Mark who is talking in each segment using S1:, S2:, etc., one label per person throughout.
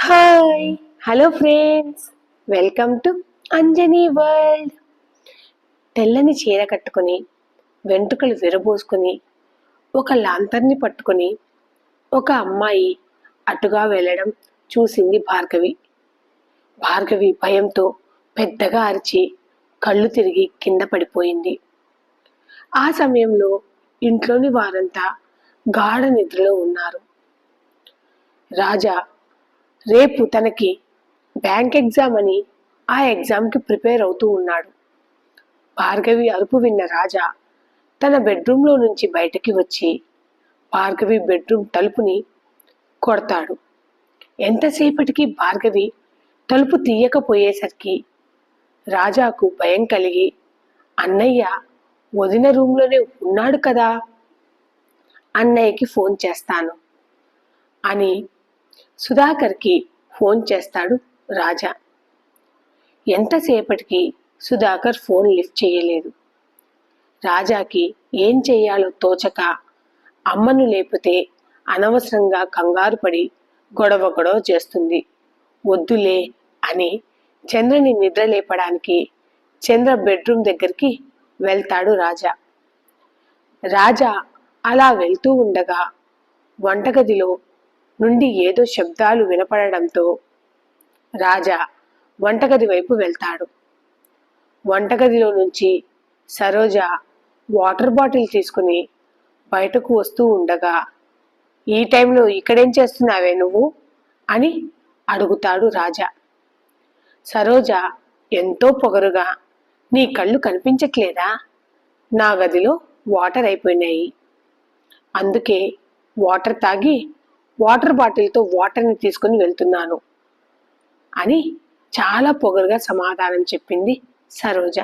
S1: Hi hello friends welcome to Anjani world తెల్లని చీర కట్టుకొని వెంట్రుకలు విరబోసుకుని ఒక లాంతర్ని పట్టుకుని ఒక అమ్మాయి అటుగా వెళ్ళడం చూసింది భార్గవి. భార్గవి భయంతో పెద్దగా అరిచి కళ్ళు తిరిగి కింద పడిపోయింది. ఆ సమయంలో ఇంట్లోని వారంతా గాఢ నిద్రలో ఉన్నారు. రాజా రేపు తనకి బ్యాంక్ ఎగ్జామ్ అని ఆ ఎగ్జామ్కి ప్రిపేర్ అవుతూ ఉన్నాడు. భార్గవి అరుపు విన్న రాజా తన బెడ్రూమ్లో నుంచి బయటకి వచ్చి భార్గవి బెడ్రూమ్ తలుపుని కొడతాడు. ఎంతసేపటికి భార్గవి తలుపు తీయకపోయేసరికి రాజాకు భయం కలిగి అన్నయ్య వదిన రూమ్లోనే ఉన్నాడు కదా అన్నయ్యకి ఫోన్ చేస్తాను అని సుధాకర్కి ఫోన్ చేస్తాడు రాజా. ఎంతసేపటికి సుధాకర్ ఫోన్ లిఫ్ట్ చేయలేదు. రాజాకి ఏం చేయాలో తోచక అమ్మను లేపితే అనవసరంగా కంగారు పడి గొడవ గొడవ చేస్తుంది. వద్దులే అని చంద్రని నిద్ర లేపడానికి చంద్ర బెడ్రూమ్ దగ్గరికి వెళ్తాడు రాజా. రాజా అలా వెళ్తూ ఉండగా వంటగదిలో నుండి ఏదో శబ్దాలు వినపడడంతో రాజా వంటగది వైపు వెళ్తాడు. వంటగదిలో నుంచి సరోజ వాటర్ బాటిల్ తీసుకుని బయటకు వస్తూ ఉండగా ఈ టైంలో ఇక్కడేం చేస్తున్నావే నువ్వు? అని అడుగుతాడు రాజా. సరోజ ఎంతో పొగరుగా నీ కళ్ళు కనిపించట్లేదా? నా గదిలో వాటర్ అయిపోయినాయి. అందుకే వాటర్ తాగి వాటర్ బాటిల్తో వాటర్ని తీసుకుని వెళ్తున్నాను అని చాలా పొగరుగా సమాధానం చెప్పింది సరోజ.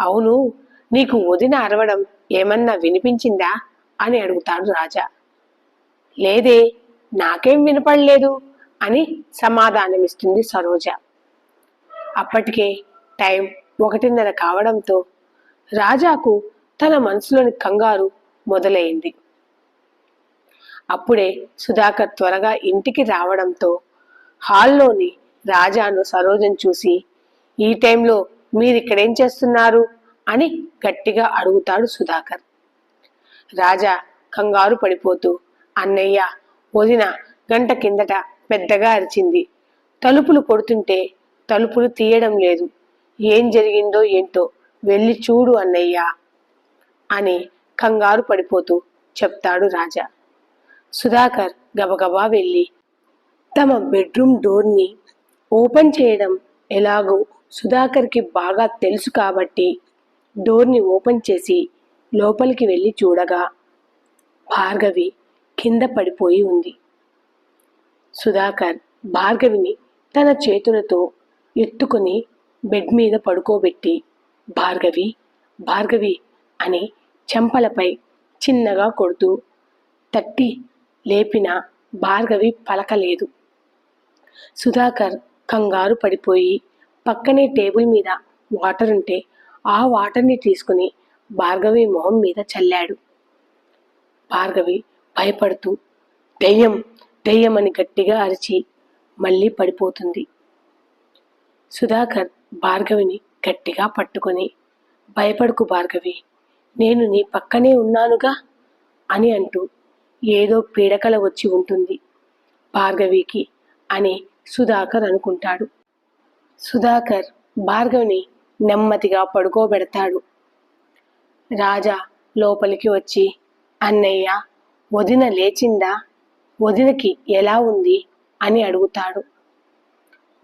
S1: అవును నీకు వదిన అరవడం ఏమన్నా వినిపించిందా? అని అడుగుతాడు రాజా. లేదే నాకేం వినపడలేదు అని సమాధానమిస్తుంది సరోజ. అప్పటికే టైం ఒకటిన్నర కావడంతో రాజాకు తన మనసులోని కంగారు మొదలైంది. అప్పుడే సుధాకర్ త్వరగా ఇంటికి రావడంతో హాల్లోని రాజాను సరోజను చూసి ఈ టైంలో మీరు ఇక్కడేం చేస్తున్నారు? అని గట్టిగా అడుగుతాడు సుధాకర్. రాజా కంగారు పడిపోతూ అన్నయ్య వదిన గంట కిందట పెద్దగా అరిచింది. తలుపులు కొడుతుంటే తలుపులు తీయడం లేదు. ఏం జరిగిందో ఏంటో వెళ్ళి చూడు అన్నయ్య అని కంగారు పడిపోతూ చెప్తాడు రాజా. సుధాకర్ గబగబా వెళ్ళి తమ బెడ్రూమ్ డోర్ని ఓపెన్ చేయడం ఎలాగో సుధాకర్కి బాగా తెలుసు కాబట్టి డోర్ని ఓపెన్ చేసి లోపలికి వెళ్ళి చూడగా భార్గవి కింద పడిపోయి ఉంది. సుధాకర్ భార్గవిని తన చేతులతో ఎత్తుకొని బెడ్ మీద పడుకోబెట్టి భార్గవి భార్గవి అని చెంపలపై చిన్నగా కొడుతూ తట్టి లేపిన భార్గవి పలకలేదు. సుధాకర్ కంగారు పడిపోయి పక్కనే టేబుల్ మీద వాటర్ ఉంటే ఆ వాటర్ని తీసుకుని భార్గవి మొహం మీద చల్లాడు. భార్గవి భయపడుతూ దెయ్యం దెయ్యం అని గట్టిగా అరిచి మళ్ళీ పడిపోతుంది. సుధాకర్ భార్గవిని గట్టిగా పట్టుకొని భయపడుకు భార్గవి నేను నీ పక్కనే ఉన్నానుగా అని అంటూ ఏదో పీడకల వచ్చి ఉంటుంది. భార్గవికి అని సుధాకర్ అనుకుంటాడు. సుధాకర్ భార్గవిని నెమ్మదిగా పడుకోబెడతాడు. రాజా లోపలికి వచ్చి అన్నయ్య వదిన లేచిందా? వదినకి ఎలా ఉంది? అని అడుగుతాడు.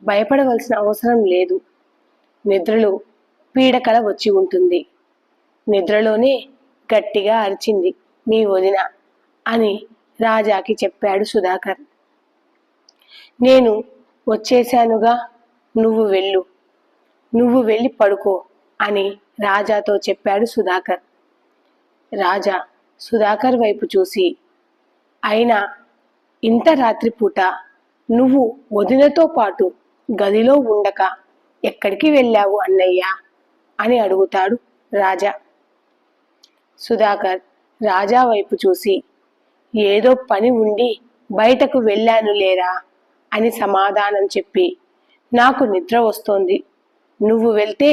S1: భయపడవలసిన అవసరం లేదు. నిద్రలో పీడకల వచ్చి ఉంటుంది. నిద్రలోనే గట్టిగా అరిచింది మీ వదిన. అని రాజాకి చెప్పాడు సుధాకర్. నేను వచ్చేశానుగా నువ్వు వెళ్ళు. నువ్వు వెళ్ళి పడుకో అని రాజాతో చెప్పాడు సుధాకర్. రాజా సుధాకర్ వైపు చూసి అయినా ఇంత రాత్రిపూట నువ్వు వదినతో పాటు గదిలో ఉండక ఎక్కడికి వెళ్ళావు అన్నయ్యా అని అడుగుతాడు రాజా. సుధాకర్ రాజా వైపు చూసి ఏదో పని ఉండి బయటకు వెళ్ళాను లేరా అని సమాధానం చెప్పి నాకు నిద్ర వస్తోంది. నువ్వు వెళ్తే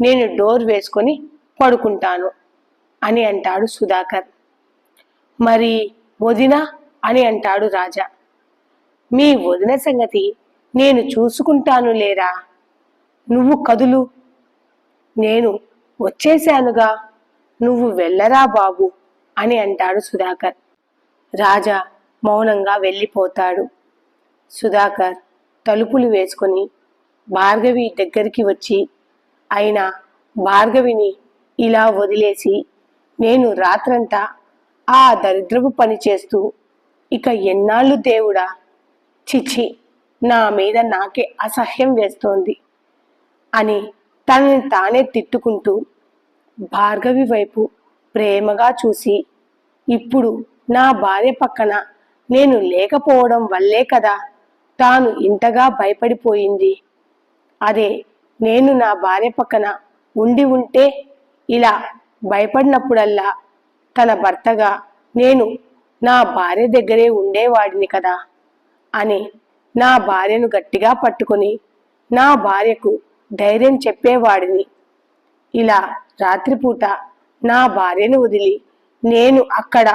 S1: నేను డోర్ వేసుకొని పడుకుంటాను అని అంటాడు సుధాకర్. మరి వదిన అని అంటాడు రాజా. మీ వదిన సంగతి నేను చూసుకుంటాను లేరా? నువ్వు కదులు. నేను వచ్చేశానుగా. నువ్వు వెళ్ళరా బాబు అని అంటాడు సుధాకర్. రాజా మౌనంగా వెళ్ళిపోతాడు. సుధాకర్ తలుపులు వేసుకొని భార్గవి దగ్గరికి వచ్చి ఆయన భార్గవిని ఇలా వదిలేసి నేను రాత్రంతా ఆ దరిద్రపు పని చేస్తూ ఇక ఎన్నాళ్ళు దేవుడా? చిచ్చి నా మీద నాకే అసహ్యం వేస్తోంది అని తనని తానే తిట్టుకుంటూ భార్గవి వైపు ప్రేమగా చూసి ఇప్పుడు నా భార్య పక్కన నేను లేకపోవడం వల్లే కదా తాను ఇంతగా భయపడిపోయింది. అదే నేను నా భార్య పక్కన ఉండి ఉంటే ఇలా భయపడినప్పుడల్లా తన భర్తగా నేను నా భార్య దగ్గరే ఉండేవాడిని కదా అని నా భార్యను గట్టిగా పట్టుకొని నా భార్యకు ధైర్యం చెప్పేవాడిని. ఇలా రాత్రిపూట నా భార్యను వదిలి నేను అక్కడ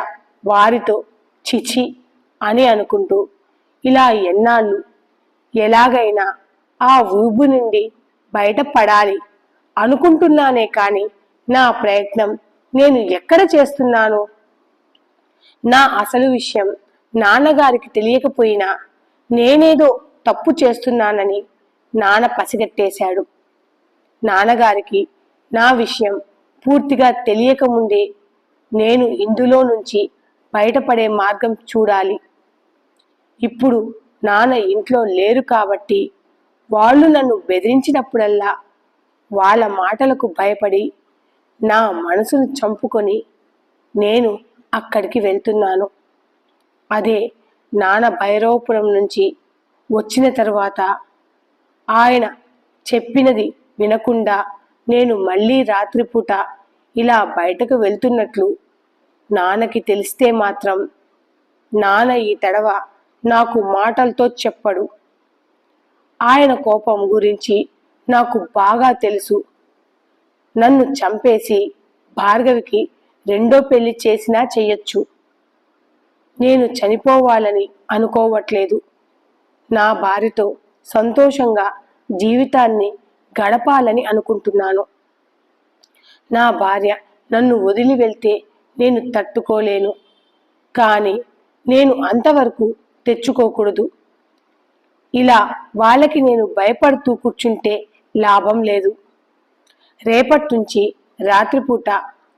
S1: వారితో చిచి అని అనుకుంటూ ఇలా ఎన్నాళ్ళు? ఎలాగైనా ఆ ఊబు నుండి బయటపడాలి అనుకుంటున్నానే కానీ నా ప్రయత్నం నేను ఎక్కడ చేస్తున్నాను? నా అసలు విషయం నాన్నగారికి తెలియకపోయినా నేనేదో తప్పు చేస్తున్నానని నాన్న పసిగట్టేశాడు. నాన్నగారికి నా విషయం పూర్తిగా తెలియకముందే నేను ఇందులో నుంచి బయటపడే మార్గం చూడాలి. ఇప్పుడు నాన్న ఇంట్లో లేరు కాబట్టి వాళ్ళు నన్ను బెదిరించినప్పుడల్లా వాళ్ళ మాటలకు భయపడి నా మనసును చంపుకొని నేను అక్కడికి వెళ్తున్నాను. అదే నాన్న భైరవపురం నుంచి వచ్చిన తర్వాత ఆయన చెప్పినది వినకుండా నేను మళ్ళీ రాత్రిపూట ఇలా బయటకు వెళ్తున్నట్లు నాన్నకి తెలిస్తే మాత్రం నాన్న ఈ తడవ నాకు మాటలతో చెప్పడు. ఆయన కోపం గురించి నాకు బాగా తెలుసు. నన్ను చంపేసి భార్గవికి రెండో పెళ్ళి చేసినా చెయ్యొచ్చు. నేను చనిపోవాలని అనుకోవట్లేదు. నా భార్యతో సంతోషంగా జీవితాన్ని గడపాలని అనుకుంటున్నాను. నా భార్య నన్ను వదిలి వెళ్తే నేను తట్టుకోలేను. కానీ నేను అంతవరకు తెచ్చుకోకూడదు. ఇలా వాళ్ళకి నేను భయపడుతూ కూర్చుంటే లాభం లేదు. రేపటి నుంచి రాత్రిపూట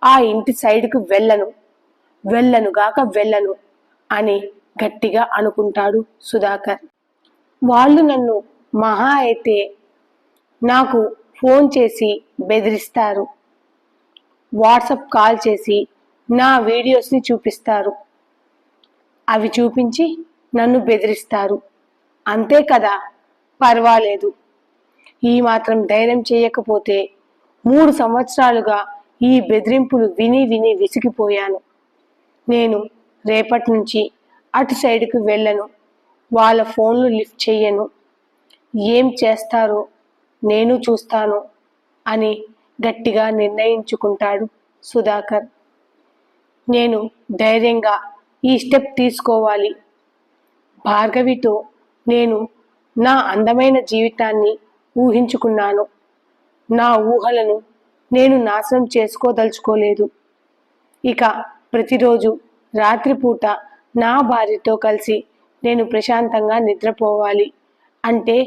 S1: ఆ ఇంటి సైడ్కు వెళ్ళను. వెళ్ళను గాక వెళ్ళను అని గట్టిగా అనుకుంటాడు సుధాకర్. వాళ్ళు నన్ను మహా అయితే నాకు ఫోన్ చేసి బెదిరిస్తారు. వాట్సప్ కాల్ చేసి నా వీడియోస్ని చూపిస్తారు. అవి చూపించి నన్ను బెదిరిస్తారు. అంతే కదా? పర్వాలేదు. ఈ మాత్రం ధైర్యం చేయకపోతే మూడు సంవత్సరాలుగా ఈ బెదిరింపులు విని విని విసిగిపోయాను. నేను రేపటి నుంచి అటు సైడ్కి వెళ్ళను. వాళ్ళ ఫోన్లు లిఫ్ట్ చేయను ఏం చేస్తారో నేను చూస్తాను అని గట్టిగా నిర్ణయించుకుంటాడు సుధాకర్. నేను ధైర్యంగా ఈ స్టెప్ తీసుకోవాలి. భార్గవితో నేను నా అందమైన జీవితాన్ని ఊహించుకున్నాను. నా ఊహలను నేను నాశనం చేసుకోదలుచుకోలేదు. ఇక ప్రతిరోజు రాత్రిపూట నా భార్యతో కలిసి నేను ప్రశాంతంగా నిద్రపోవాలి అంటే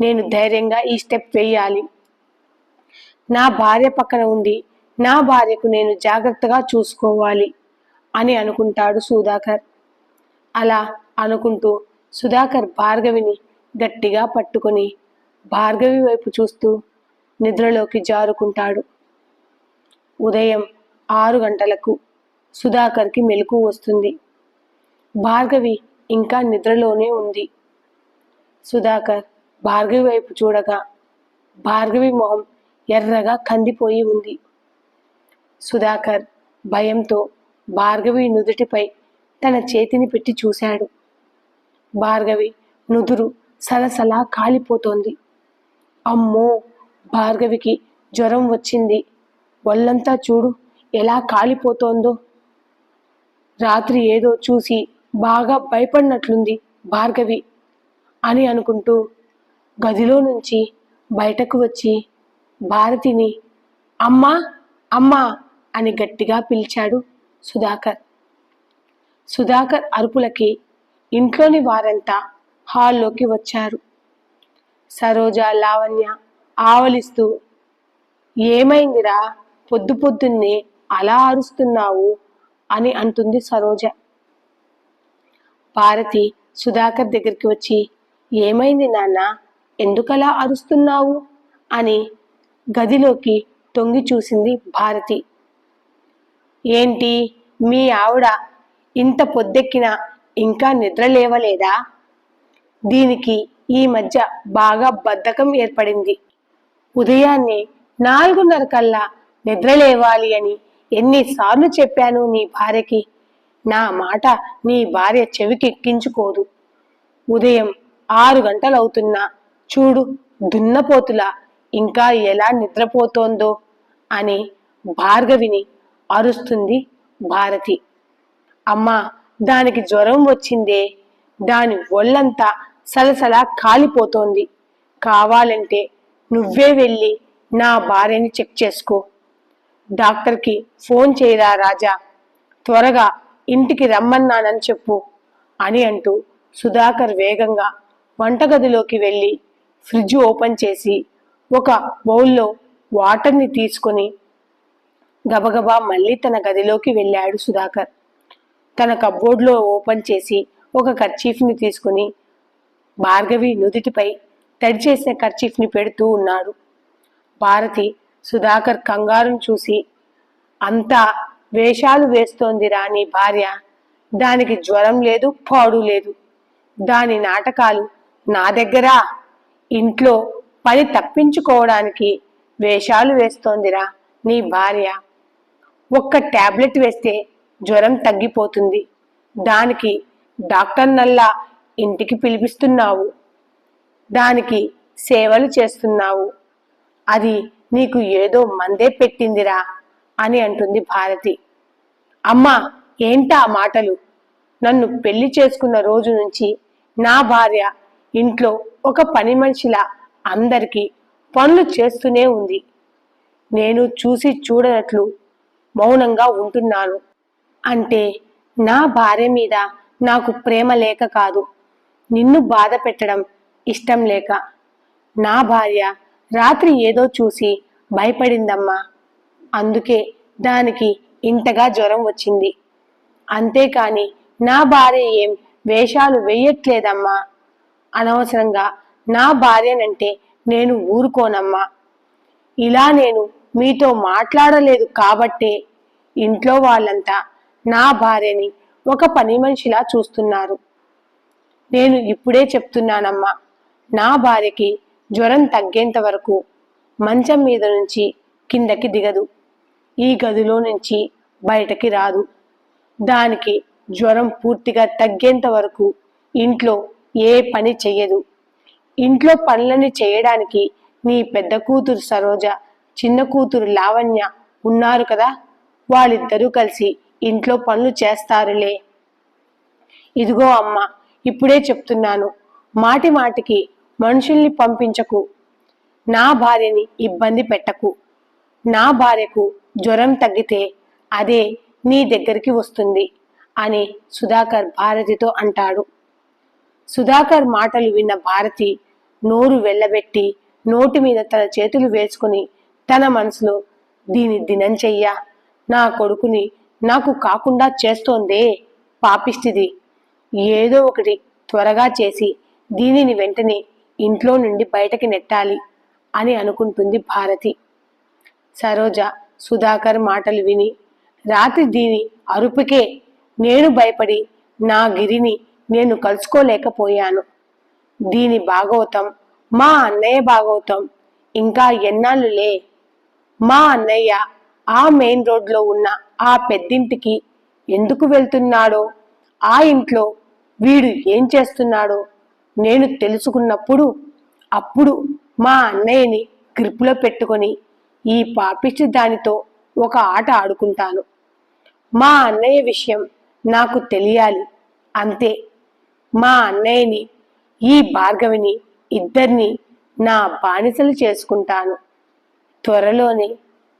S1: నేను ధైర్యంగా ఈ స్టెప్ వేయాలి. నా భార్య పక్కన ఉండి నా భార్యకు నేను జాగ్రత్తగా చూసుకోవాలి అని అనుకుంటాడు సుధాకర్. అలా అనుకుంటూ సుధాకర్ భార్గవిని గట్టిగా పట్టుకొని భార్గవి వైపు చూస్తూ నిద్రలోకి జారుకుంటాడు. ఉదయం ఆరు గంటలకు సుధాకర్కి మెలకు వస్తుంది. భార్గవి ఇంకా నిద్రలోనే ఉంది. సుధాకర్ భార్గవి వైపు చూడగా భార్గవి మొహం ఎర్రగా కందిపోయి ఉంది. సుధాకర్ భయంతో భార్గవి నుదుటిపై తన చేతిని పెట్టి చూశాడు. భార్గవి నుదురు సలసలా కాలిపోతోంది. అమ్మో! భార్గవికి జ్వరం వచ్చింది. ఒళ్ళంతా చూడు ఎలా కాలిపోతోందో. రాత్రి ఏదో చూసి బాగా భయపడినట్లుంది భార్గవి అని అనుకుంటూ గదిలో నుంచి బయటకు వచ్చి భారతిని అమ్మా! అమ్మా! అని గట్టిగా పిలిచాడు సుధాకర్. సుధాకర్ అరుపులకి ఇంట్లోని వారంతా హాల్లోకి వచ్చారు. సరోజ లావణ్య ఆవలిస్తూ ఏమైందిరా? పొద్దు పొద్దున్నే అలా అరుస్తున్నావు? అని అంటుంది సరోజ. భారతి సుధాకర్ దగ్గరికి వచ్చి ఏమైంది నాన్న? ఎందుకలా అరుస్తున్నావు? అని గదిలోకి తొంగి చూసింది భారతి. ఏంటి? మీ ఆవిడ ఇంత పొద్దెక్కినా ఇంకా నిద్ర లేవలేదా? దీనికి ఈ మధ్య బాగా బద్ధకం ఏర్పడింది. ఉదయాన్నే నాలుగున్నర కల్లా నిద్ర లేవాలి అని ఎన్నిసార్లు చెప్పాను నీ భార్యకి. నా మాట నీ భార్య చెవికెక్కించుకోదు. ఉదయం ఆరు గంటలవుతున్నా చూడు దున్నపోతులా ఇంకా ఎలా నిద్రపోతోందో అని భార్గవిని అరుస్తుంది భారతి. అమ్మా దానికి జ్వరం వచ్చిందే. దాని ఒళ్ళంతా సలసలా కాలిపోతోంది. కావాలంటే నువ్వే వెళ్ళి నా భార్యని చెక్ చేసుకో. డాక్టర్కి ఫోన్ చేయరా రాజా? త్వరగా ఇంటికి రమ్మన్నానని చెప్పు అని అంటూ సుధాకర్ వేగంగా వంటగదిలోకి వెళ్ళి ఫ్రిడ్జ్ ఓపెన్ చేసి ఒక బౌల్లో వాటర్ని తీసుకొని గబగబా మళ్ళీ తన గదిలోకి వెళ్ళాడు సుధాకర్. తన కబ్బోర్డ్లో ఓపెన్ చేసి ఒక కర్చీఫ్ని తీసుకుని భార్గవి నుదుటిపై తడి చేసిన కర్చీఫ్ని పెడుతూ ఉన్నాడు. భారతి సుధాకర్ కంగారును చూసి అంతా వేషాలు వేస్తోంది రాని భార్య. దానికి జ్వరం లేదు పాడు లేదు. దాని నాటకాలు నా దగ్గర. ఇంట్లో పని తప్పించుకోవడానికి వేషాలు వేస్తోందిరా నీ భార్య. ఒక్క ట్యాబ్లెట్ వేస్తే జ్వరం తగ్గిపోతుంది. దానికి డాక్టర్ నల్లా ఇంటికి పిలిపిస్తున్నావు. దానికి సేవలు చేస్తున్నావు. అది నీకు ఏదో మందే పెట్టిందిరా అని అంటుంది భారతి. అమ్మా ఏంటా ఆ మాటలు? నన్ను పెళ్ళి చేసుకున్న రోజు నుంచి నా భార్య ఇంట్లో ఒక పని మనిషిలా అందరికీ పనులు చేస్తూనే ఉంది. నేను చూసి చూడనట్లు మౌనంగా ఉంటున్నాను. అంటే నా భార్య మీద నాకు ప్రేమ లేక కాదు. నిన్ను బాధ పెట్టడం ఇష్టం లేక. నా భార్య రాత్రి ఏదో చూసి భయపడిందమ్మా. అందుకే దానికి ఇంతగా జ్వరం వచ్చింది. అంతేకాని నా భార్య ఏం వేషాలు వేయట్లేదమ్మా. అనవసరంగా నా భార్యనంటే నేను ఊరుకోనమ్మా. ఇలా నేను మీతో మాట్లాడలేదు కాబట్టే ఇంట్లో వాళ్ళంతా నా భార్యని ఒక పని మనిషిలా చూస్తున్నారు. నేను ఇప్పుడే చెప్తున్నానమ్మా నా భార్యకి జ్వరం తగ్గేంత వరకు మంచం మీద నుంచి కిందకి దిగదు. ఈ గదిలో నుంచి బయటకి రాదు. దానికి జ్వరం పూర్తిగా తగ్గేంత వరకు ఇంట్లో ఏ పని చెయ్యదు. ఇంట్లో పనులని చేయడానికి నీ పెద్ద కూతురు సరోజ చిన్న కూతురు లావణ్య ఉన్నారు కదా? వాళ్ళిద్దరూ కలిసి ఇంట్లో పనులు చేస్తారులే. ఇదిగో అమ్మ ఇప్పుడే చెప్తున్నాను. మాటి మాటికి మనుషుల్ని పంపించకు. నా భార్యని ఇబ్బంది పెట్టకు. నా భార్యకు జ్వరం తగ్గితే అదే నీ దగ్గరికి వస్తుంది అని సుధాకర్ భారతితో అంటాడు. సుధాకర్ మాటలు విన్న భారతి నోరు వెళ్ళబెట్టి నోటి మీద తన చేతులు వేసుకుని తన మనసులో దీని దినం చెయ్యా నా కొడుకుని నాకు కాకుండా చేస్తోందే పాపిష్టిది ఏదో ఒకటి త్వరగా చేసి దీనిని వెంటనే ఇంట్లో నుండి బయటకి నెట్టాలి అని అనుకుంటుంది భారతి. సరోజ సుధాకర్ మాటలు విని రాత్రి దీని అరుపుకే నేను భయపడి నా గిరిని నేను కలుసుకోలేకపోయాను. దీని భాగవతం మా అన్నయ్య భాగవతం ఇంకా ఎన్నాళ్ళులే మా అన్నయ్య ఆ మెయిన్ రోడ్లో ఉన్న ఆ పెద్దింటికి ఎందుకు వెళ్తున్నాడో ఆ ఇంట్లో వీడు ఏం చేస్తున్నాడో నేను తెలుసుకున్నప్పుడు అప్పుడు మా అన్నయ్యని గ్రిప్లో పెట్టుకొని ఈ పాపిష్టి దానితో ఒక ఆట ఆడుకుంటాను. మా అన్నయ్య విషయం నాకు తెలియాలి అంతే. మా అన్నయ్యని ఈ భార్గవిని ఇద్దరిని నా బానిసలు చేసుకుంటాను. త్వరలోనే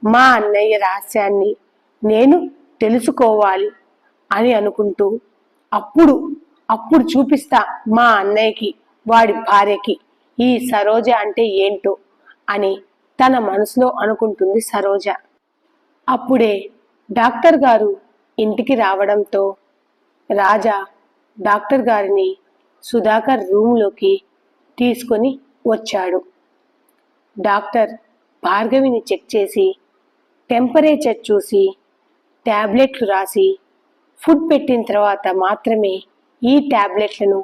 S1: మా అన్నయ్య రహస్యాన్ని నేను తెలుసుకోవాలి అని అనుకుంటూ అప్పుడు అప్పుడు చూపిస్తా మా అన్నయ్యకి వాడి భార్యకి ఈ సరోజ అంటే ఏంటో అని తన మనసులో అనుకుంటుంది సరోజ. అప్పుడే డాక్టర్ గారు ఇంటికి రావడంతో రాజా డాక్టర్ గారిని సుధాకర్ రూమ్లోకి తీసుకొని వచ్చాడు. డాక్టర్ భార్గవిని చెక్ చేసి టెంపరేచర్ చూసి ట్యాబ్లెట్లు రాసి ఫుడ్ పెట్టిన తర్వాత మాత్రమే ఈ ట్యాబ్లెట్లను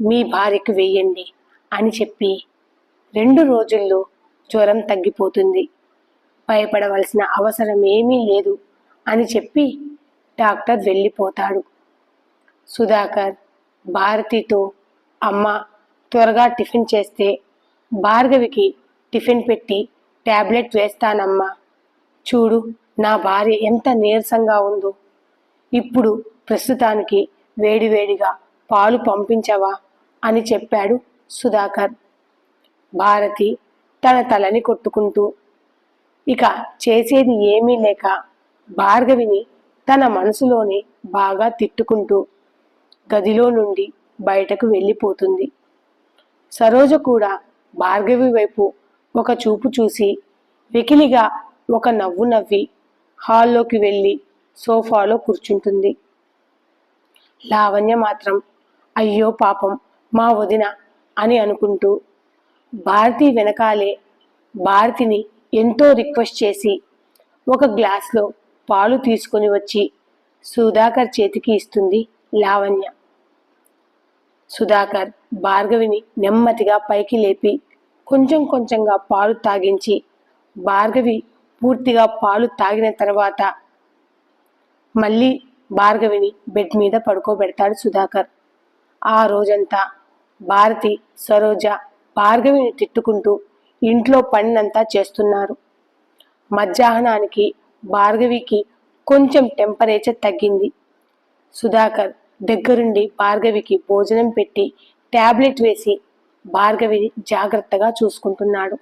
S1: మీ భార్యకు వేయండి అని చెప్పి రెండు రోజుల్లో జ్వరం తగ్గిపోతుంది. భయపడవలసిన అవసరం ఏమీ లేదు అని చెప్పి డాక్టర్ వెళ్ళిపోతాడు. సుధాకర్ భారతితో అమ్మ త్వరగా టిఫిన్ చేస్తే భార్గవికి టిఫిన్ పెట్టి ట్యాబ్లెట్ వేస్తానమ్మా. చూడు నా భార్య ఎంత నీరసంగా ఉందో. ఇప్పుడు ప్రస్తుతానికి వేడివేడిగా పాలు పంపించవా అని చెప్పాడు సుధాకర్. భారతి తన తలని కొట్టుకుంటూ ఇక చేసేది ఏమీ లేక భార్గవిని తన మనసులోనే బాగా తిట్టుకుంటూ గదిలో నుండి బయటకు వెళ్ళిపోతుంది. సరోజ కూడా భార్గవి వైపు ఒక చూపు చూసి వెకిలిగా ఒక నవ్వు నవ్వి హాల్లోకి వెళ్ళి సోఫాలో కూర్చుంటుంది. లావణ్య మాత్రం అయ్యో పాపం మా వదిన అని అనుకుంటూ భారతి వెనకాలే భారతిని ఎంతో రిక్వెస్ట్ చేసి ఒక గ్లాస్లో పాలు తీసుకొని వచ్చి సుధాకర్ చేతికి ఇస్తుంది లావణ్య. సుధాకర్ భార్గవిని నెమ్మదిగా పైకి లేపి కొంచెం కొంచెంగా పాలు తాగించి భార్గవి పూర్తిగా పాలు తాగిన తర్వాత మళ్ళీ భార్గవిని బెడ్ మీద పడుకోబెడతాడు సుధాకర్. ఆ రోజంతా భారతి సరోజ భార్గవిని తిట్టుకుంటూ ఇంట్లో పనినంతా చేస్తున్నారు. మధ్యాహ్నానికి భార్గవికి కొంచెం టెంపరేచర్ తగ్గింది. సుధాకర్ దగ్గరుండి భార్గవికి భోజనం పెట్టి ట్యాబ్లెట్ వేసి భార్గవిని జాగ్రత్తగా చూసుకుంటున్నాడు.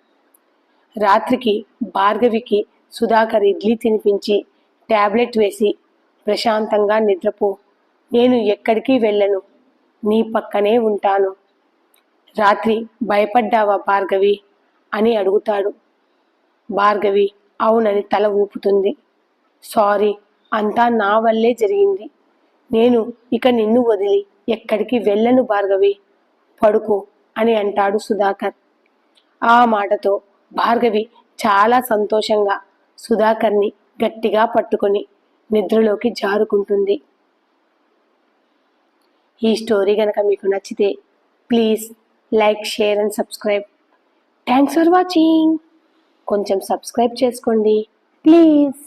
S1: రాత్రికి భార్గవికి సుధాకర్ ఇడ్లీ తినిపించి ట్యాబ్లెట్ వేసి ప్రశాంతంగా నిద్రపో. నేను ఎక్కడికి వెళ్ళను? నీ పక్కనే ఉంటాను. రాత్రి భయపడ్డావా భార్గవి? అని అడుగుతాడు. భార్గవి అవునని తల ఊపుతుంది. సారీ అంతా నా వల్లే జరిగింది. నేను ఇక నిన్ను వదిలి ఎక్కడికి వెళ్ళను భార్గవి. పడుకో. అని అంటాడు సుధాకర్. ఆ మాటతో భార్గవి చాలా సంతోషంగా సుధాకర్ని గట్టిగా పట్టుకొని నిద్రలోకి జారుకుంటుంది. ఈ స్టోరీ కనుక మీకు నచ్చితే please like share and subscribe. Thanks for watching. కొంచెం సబ్స్క్రైబ్ చేసుకోండి. ప్లీజ్.